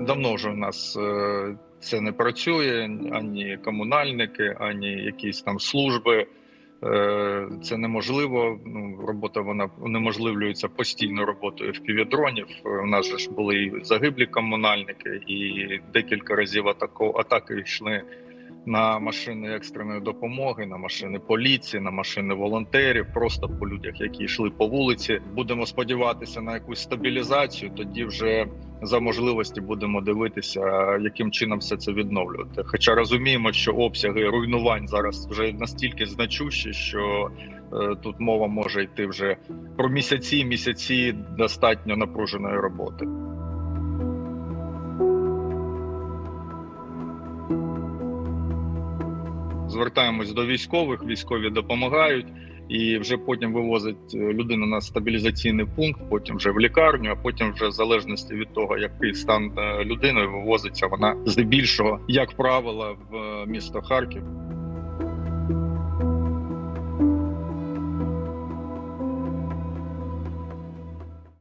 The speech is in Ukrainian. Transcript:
давно вже у нас е, це не працює ані комунальники, ані якісь там служби. Е, Це неможливо. Ну робота вона унеможливлюється постійно роботою впівдронів. У нас же ж були і загиблі комунальники, і декілька разів атако атаки йшли на машини екстреної допомоги, на машини поліції, на машини волонтерів, просто по людях, які йшли по вулиці. Будемо сподіватися на якусь стабілізацію. Тоді вже за можливості будемо дивитися, яким чином все це відновлювати. Хоча розуміємо, що обсяги руйнувань зараз вже настільки значущі, що е, тут мова може йти вже про місяці, місяці достатньо напруженої роботи. Звертаємось до військових, військові допомагають. І вже потім вивозить е, людину на стабілізаційний пункт, потім вже в лікарню, а потім, вже в залежності від того, який стан е, людини, вивозиться вона здебільшого, як правило, в е, місто Харків.